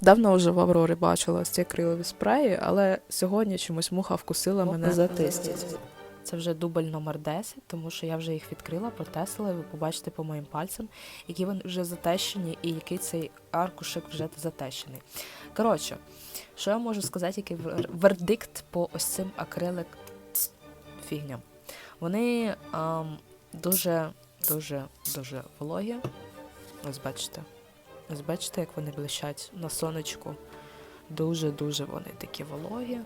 Давно вже в Аврорі бачила ці акрилові спреї, але сьогодні чомусь муха вкусила мене за. Це вже дубль номер 10, тому що я вже їх відкрила, протестила, і ви побачите по моїм пальцям, які вони вже затещені і який цей аркушик вже затещений. Коротше, що я можу сказати, який вердикт по ось цим акрилик фігням. Вони ам, дуже, дуже, дуже вологі. Ось бачите. Ось бачите, як вони блищать на сонечку. Дуже-дуже вони такі вологі.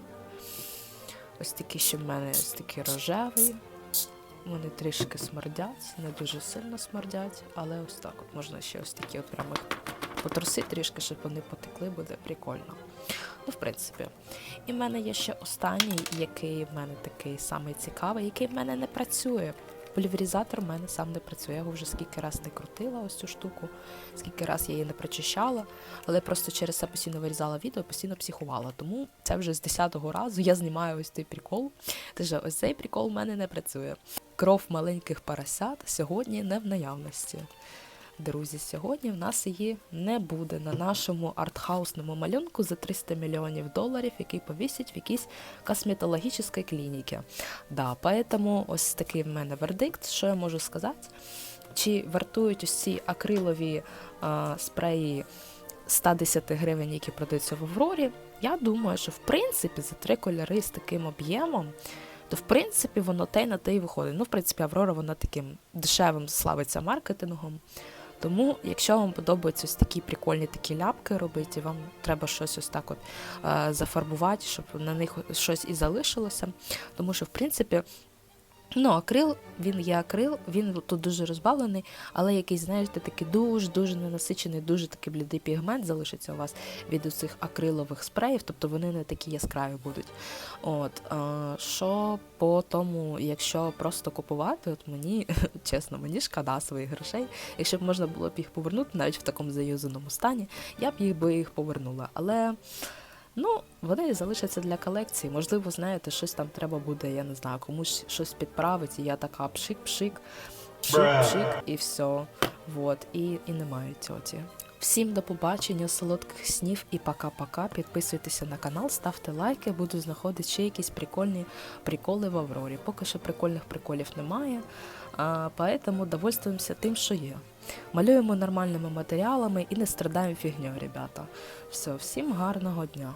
Ось такі ще в мене ось такі рожеві. Вони трішки смердять, не дуже сильно смердять, але ось так от можна ще ось такі от прямо потрусити трішки, щоб вони потекли, буде прикольно. Ну, в принципі. І в мене є ще останній, який в мене такий самий цікавий, який в мене не працює. Пульверізатор в мене сам не працює. Я його вже скільки раз не крутила, ось цю штуку, скільки раз я її не прочищала, але просто через це постійно вирізала відео, постійно психувала. Тому це вже з 10-го разу я знімаю ось цей прикол. Тож ось цей прикол в мене не працює. Кров маленьких поросят сьогодні не в наявності. Друзі, сьогодні в нас її не буде на нашому артхаусному малюнку за 300 мільйонів доларів, який повісять в якійсь косметологічній клініці. Да, поэтому ось такий в мене вердикт. Що я можу сказати? Чи вартують ось ці акрилові а, спреї 110 гривень, які продаються в Аврорі? Я думаю, що в принципі за три кольори з таким об'ємом то в принципі воно те й на те й виходить. Ну, в принципі, Аврора вона таким дешевим славиться маркетингом. Тому, якщо вам подобаються ось такі прикольні такі ляпки робити, вам треба щось ось так от е, зафарбувати, щоб на них щось і залишилося. Тому що, в принципі, ну, акрил, він є акрил, він тут дуже розбавлений, але якийсь, знаєте, такий дуже-дуже ненасичений, дуже такий блідий пігмент залишиться у вас від цих акрилових спреїв, тобто вони не такі яскраві будуть. От, е, що по тому, якщо просто купувати, от мені, чесно, мені шкода своїх грошей. Якщо б можна було б їх повернути навіть в такому заюзаному стані, я б їх би їх повернула. Але ну, вони залишаться для колекції. Можливо, знаєте, щось там треба буде, я не знаю, комусь щось підправити, і я така пшик-пшик, пшик-пшик, і все. Вот, і, і немає тьоті. Всім до побачення, солодких снів і пока-пока. Підписуйтеся на канал, ставте лайки, буду знаходити ще якісь прикольні приколи в Аврорі. Поки що прикольних приколів немає, а, поэтому довольствуємося тим, що є. Малюємо нормальними матеріалами і не страдаємо фігньою, ребята. Все, всім гарного дня.